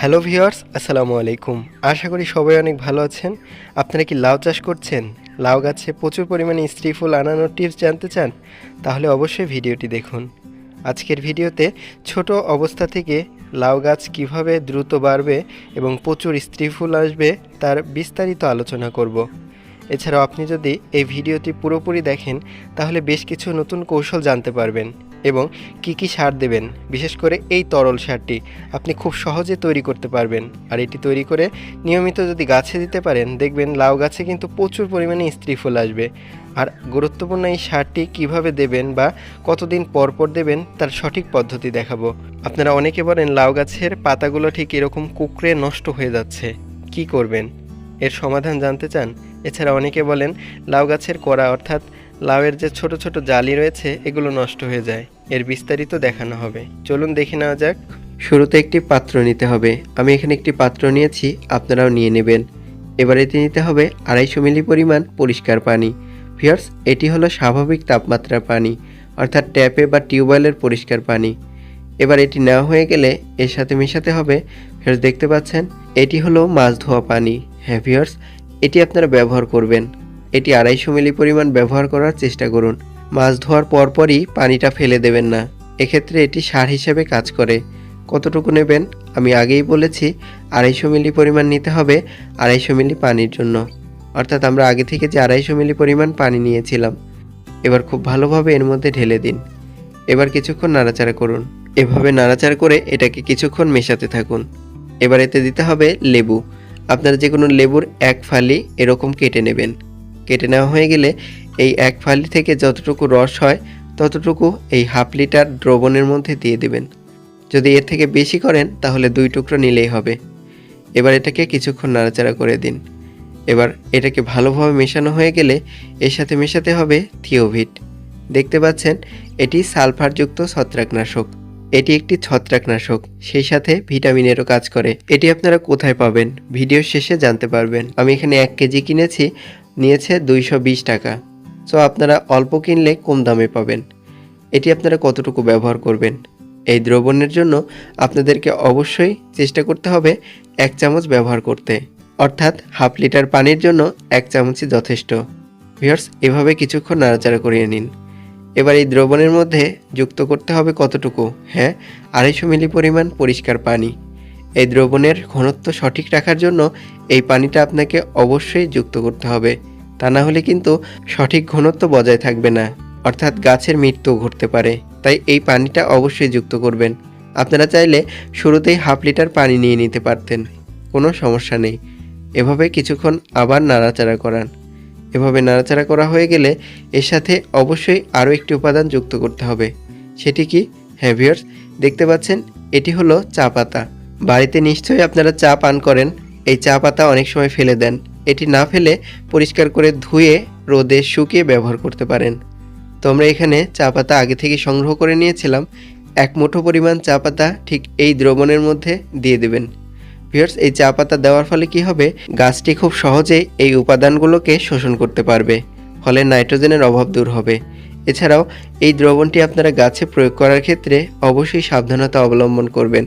Hello viewers, আসসালামু আলাইকুম। আশা করি সবাই অনেক ভালো আছেন। আপনারা কি লাউ চাষ করছেন? লাউ গাছে প্রচুর পরিমাণে স্ত্রী ফুল আনানোর টিপস জানতে চান? তাহলে অবশ্যই ভিডিওটি দেখুন। আজকের ভিডিওতে ছোট অবস্থা থেকে লাউ গাছ কীভাবে দ্রুত বাড়বে এবং প্রচুর স্ত্রী ফুল আসবে তার বিস্তারিত আলোচনা করব। এছাড়াও আপনি যদি এই ভিডিওটি পুরোপুরি দেখেন, তাহলে বেশ কিছু নতুন কৌশল জানতে পারবেন। এবং কি কি সার দেবেন, বিশেষ করে এই তরল সারটি আপনি খুব সহজে তৈরি করতে পারবেন। আর এটি তৈরি করে নিয়মিত যদি গাছে দিতে পারেন, দেখবেন লাউ গাছে কিন্তু প্রচুর পরিমাণে স্ত্রী ফুল আসবে। আর গুরুত্বপূর্ণ এই সারটি কীভাবে দেবেন বা কতদিন পর পর দেবেন, তার সঠিক পদ্ধতি দেখাবো। আপনারা অনেকে বলেন, লাউ গাছের পাতাগুলো ঠিক এরকম কুকড়ে নষ্ট হয়ে যাচ্ছে। কি করবেন? এর সমাধান জানতে চান? এছাড়া অনেকে বলেন, লাউ গাছের কড়া অর্থাৎ লাউয়ের যে ছোট ছোট জালি রয়েছে, এগুলো নষ্ট হয়ে যায়। এর বিস্তারিত দেখানো হবে। চলুন দেখে নেওয়া যাক। শুরুতে একটি পাত্র নিতে হবে। আমি এখানে একটি পাত্র নিয়েছি, আপনারাও নিয়ে নেবেন। এবার এতে নিতে হবে আড়াইশো মিলি পরিমাণ পরিষ্কার পানি। ফিয়ার্স এটি হলো স্বাভাবিক তাপমাত্রার পানি, অর্থাৎ ট্যাপে বা টিউবওয়েলের পরিষ্কার পানি। এবার এটি নেওয়া হয়ে গেলে এর সাথে মেশাতে হবে ফিয়ার্স দেখতে পাচ্ছেন, এটি হলো মাছ ধোয়া পানি। হ্যাঁ ফিয়ার্স এটি আপনারা ব্যবহার করবেন। এটি আড়াইশো মিলি পরিমাণ ব্যবহার করার চেষ্টা করুন। মাছ ধোয়ার পরপরই পানিটা ফেলে দেবেন না। এক্ষেত্রে এটি সার হিসেবে কাজ করে। কতটুকু নেবেন? আমি আগেই বলেছি, আড়াইশো মিলি পরিমাণ নিতে হবে আড়াইশো মিলি পানির জন্য। অর্থাৎ আমরা আগে থেকে যে আড়াইশো মিলি পরিমাণ পানি নিয়েছিলাম, এবার খুব ভালোভাবে এর মধ্যে ঢেলে দিন। এবার কিছুক্ষণ নাড়াচাড়া করুন। এভাবে নাড়াচাড়া করে এটাকে কিছুক্ষণ মেশাতে থাকুন। এবার এতে দিতে হবে লেবু। আপনারা যে কোনো লেবুর এক ফালি এরকম কেটে নেবেন। কেটে নেওয়া হয়ে গেলে এই এক ফালি থেকে যতটুকু রস হয়, ততটুকু এই হাফ লিটার দ্রবণের মধ্যে দিয়ে দেবেন। যদি এর থেকে বেশি করেন, তাহলে দুই টুকরো নিলেই হবে। এবার এটাকে কিছুক্ষণ নাড়াচাড়া করে দিন। এবার এটাকে ভালোভাবে মেশানো হয়ে গেলে এর সাথে মেশাতে হবে থিওভিট। দেখতে পাচ্ছেন, এটি সালফারযুক্ত ছত্রাকনাশক। এটি একটি ছত্রাকনাশক, সেই সাথে ভিটামিনেরও কাজ করে। এটি আপনারা কোথায় পাবেন? ভিডিও শেষে জানতে পারবেন। আমি এখানে এক কেজি কিনেছি নিয়েছে দুইশো বিশ টাকা। সো আপনারা অল্প কিনলে কম দামে পাবেন। এটি আপনারা কতটুকু ব্যবহার করবেন? এই দ্রবণের জন্য আপনাদেরকে অবশ্যই চেষ্টা করতে হবে এক চামচ ব্যবহার করতে। অর্থাৎ হাফ লিটার পানির জন্য এক চামচই যথেষ্ট। ভিউয়ার্স এভাবে কিছুক্ষণ নাড়াচাড়া করিয়ে নিন। এবার এই দ্রবণের মধ্যে যুক্ত করতে হবে কতটুকু? হ্যাঁ আড়াইশো মিলি পরিমাণ পরিষ্কার পানি। এই দ্রবণের ঘনত্ব সঠিক রাখার জন্য এই পানিটা আপনাকে অবশ্যই যুক্ত করতে হবে। তা না হলে কিন্তু সঠিক ঘনত্ব বজায় থাকবে না, অর্থাৎ গাছের মৃত্যু ঘটতে পারে। তাই এই পানিটা অবশ্যই যুক্ত করবেন। আপনারা চাইলে শুরুতেই হাফ লিটার পানি নিয়ে নিতে পারতেন, কোনো সমস্যা নেই। এভাবে কিছুক্ষণ আবার নাড়াচাড়া করান। এভাবে নাড়াচাড়া করা হয়ে গেলে এর সাথে অবশ্যই আরও একটি উপাদান যুক্ত করতে হবে। সেটি কি? হ্যাভিয়ার্স। দেখতে পাচ্ছেন, এটি হলো চা পাতা। বাড়িতে নিশ্চয়ই আপনারা চা পান করেন। এই চা পাতা অনেক সময় ফেলে দেন। এটি না ফেলে পরিষ্কার করে ধুয়ে, রোদে শুকিয়ে ব্যবহার করতে পারেন। তো আমরা এখানে চা পাতা আগে থেকে সংগ্রহ করে নিয়েছিলাম। এক মুঠো পরিমাণ চা পাতা ঠিক এই দ্রবণের মধ্যে দিয়ে দেবেন। ভিউয়ার্স, এই চা পাতা দেওয়ার ফলে কি হবে? গাছটি খুব সহজে এই উপাদানগুলোকে শোষণ করতে পারবে, ফলে নাইট্রোজেনের অভাব দূর হবে। এছাড়াও এই দ্রবণটি আপনারা গাছে প্রয়োগ করার ক্ষেত্রে অবশ্যই সাবধানতা অবলম্বন করবেন।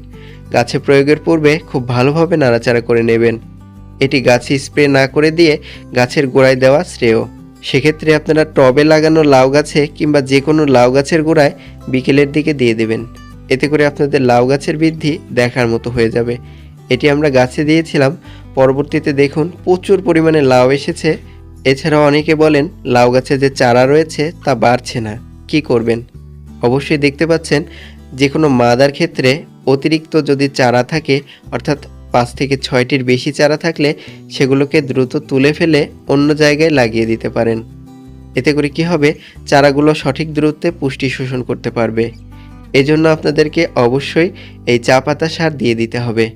গাছে প্রয়োগের পূর্বে খুব ভালোভাবে নাড়াচাড়া করে নেবেন। এটি গাছে স্প্রে না করে দিয়ে গাছের গোড়ায় দেওয়া শ্রেয়। সেক্ষেত্রে আপনারা টবে লাগানো লাউ গাছে কিংবা যে কোনো লাউ গাছের গোড়ায় বিকেলের দিকে দিয়ে দেবেন। এতে করে আপনাদের লাউ গাছের বৃদ্ধি দেখার মতো হয়ে যাবে। এটি আমরা গাছে দিয়েছিলাম। পরবর্তীতে দেখুন প্রচুর পরিমাণে লাউ এসেছে। এছাড়াও অনেকে বলেন লাউ গাছে যে চারা রয়েছে তা বাড়ছে না। কি করবেন? অবশ্যই দেখতে পাচ্ছেন যে কোনো মাদার ক্ষেত্রে অতিরিক্ত যদি চারা থাকে, অর্থাৎ পাঁচ থেকে ছয়টির বেশি চারা থাকলে সেগুলোকে দ্রুত তুলে ফেলে অন্য জায়গায় লাগিয়ে দিতে পারেন। এতে করে কি হবে? চারাগুলো সঠিক দূরত্বে পুষ্টি শোষণ করতে পারবে। এজন্য আপনাদেরকে অবশ্যই এই চা পাতা সার দিয়ে দিতে হবে।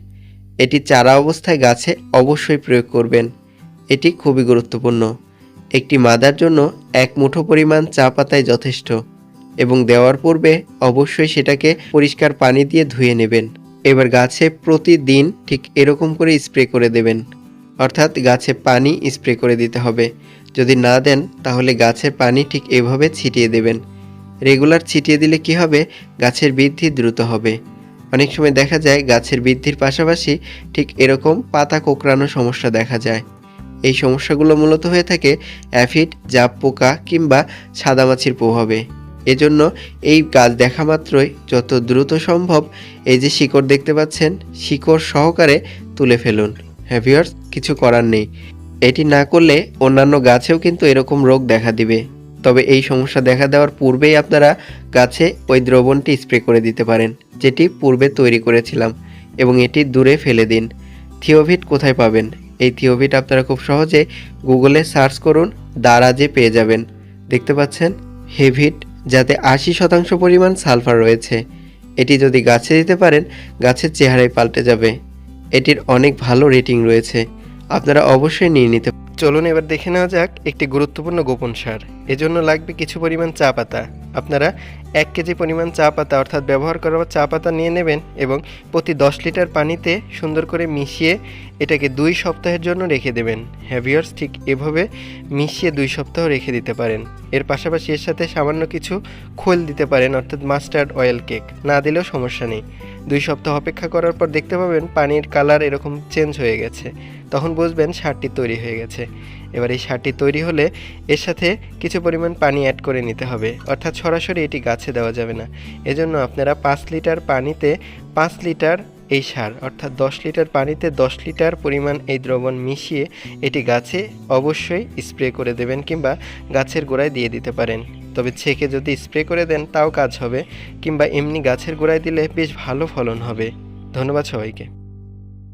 এটি চারা অবস্থায় গাছে অবশ্যই প্রয়োগ করবেন। এটি খুবই গুরুত্বপূর্ণ। একটি মাদার জন্য এক মুঠো পরিমাণ চা পাতায় যথেষ্ট। এবং দেওয়ার পূর্বে অবশ্যই সেটাকে পরিষ্কার পানি দিয়ে ধুয়ে নেবেন। এবার গাছে প্রতিদিন ঠিক এরকম করে স্প্রে করে দেবেন। অর্থাৎ গাছে পানি স্প্রে করে দিতে হবে। যদি না দেন, তাহলে গাছের পানি ঠিক এভাবে ছিটিয়ে দেবেন। রেগুলার ছিটিয়ে দিলে কি হবে? গাছের বৃদ্ধি দ্রুত হবে। অনেক সময় দেখা যায় গাছের বৃদ্ধির পাশাপাশি ঠিক এরকম পাতা কোঁকড়ানো সমস্যা দেখা যায়। এই সমস্যাগুলো মূলত হয়ে থাকে অ্যাফিড জাপ পোকা কিংবা সাদামাছির প্রভাবে। এজন্য এই গাছ দেখা মাত্রই যত দ্রুত সম্ভব এই যে শিকড় দেখতে পাচ্ছেন, শিকড় সহকারে তুলে ফেলুন। হ্যাভিয়ার্স কিছু করার নেই। এটি না করলে অন্যান্য গাছেও কিন্তু এরকম রোগ দেখা দিবে। তবে এই সমস্যা দেখা দেওয়ার পূর্বেই আপনারা গাছে ওই দ্রবণটি স্প্রে করে দিতে পারেন, যেটি পূর্বে তৈরি করেছিলাম, এবং এটি দূরে ফেলে দিন। থিওভিট কোথায় পাবেন? এই থিওভিট আপনারা খুব সহজে গুগলে সার্চ করুন দারাজে পেয়ে যাবেন। দেখতে পাচ্ছেন, হেভিট যাতে আশি শতাংশ পরিমাণ সালফার রয়েছে। এটি যদি গাছে দিতে পারেন, গাছের চেহারাই পাল্টে যাবে। এটির অনেক ভালো রেটিং রয়েছে। আপনারা অবশ্যই নিয়ে নিতে চলুন এবার দেখে নেওয়া যাক একটি গুরুত্বপূর্ণ গোপন সার। এজন্য লাগবে কিছু পরিমাণ চা পাতা। আপনারা এক কেজি পরিমাণ চা পাতা অর্থাৎ ব্যবহার করা চা পাতা নিয়ে নেবেন এবং প্রতি দশ লিটার পানিতে সুন্দর করে মিশিয়ে এটাকে দুই সপ্তাহের জন্য রেখে দেবেন। হ্যাভিয়ার্স ঠিক এভাবে মিশিয়ে দুই সপ্তাহ রেখে দিতে পারেন। এর পাশাপাশি এর সাথে সামান্য কিছু খোল দিতে পারেন, অর্থাৎ মাস্টার্ড অয়েল কেক। না দিলেও সমস্যা নেই। দুই সপ্তাহ অপেক্ষা করার পর দেখতে পাবেন পানির কালার এরকম চেঞ্জ হয়ে গেছে। তখন বুঝবেন সারটি তৈরি হয়ে গেছে। এবার এই সারটি তৈরি হলে এর সাথে কিছু পরিমাণ পানি অ্যাড করে নিতে হবে। অর্থাৎ সরাসরি এটি গাছে দেওয়া যাবে না। এজন্য আপনারা পাঁচ লিটার পানিতে পাঁচ লিটার এই সার, অর্থাৎ দশ লিটার পানিতে দশ লিটার পরিমাণ এই দ্রবণ মিশিয়ে এটি গাছে অবশ্যই স্প্রে করে দেবেন কিংবা গাছের গোড়ায় দিয়ে দিতে পারেন। তবে ছেঁকে যদি স্প্রে করে দেন, তাও কাজ হবে, কিংবা এমনি গাছের গোড়ায় দিলে বেশ ভালো ফলন হবে। ধন্যবাদ সবাইকে।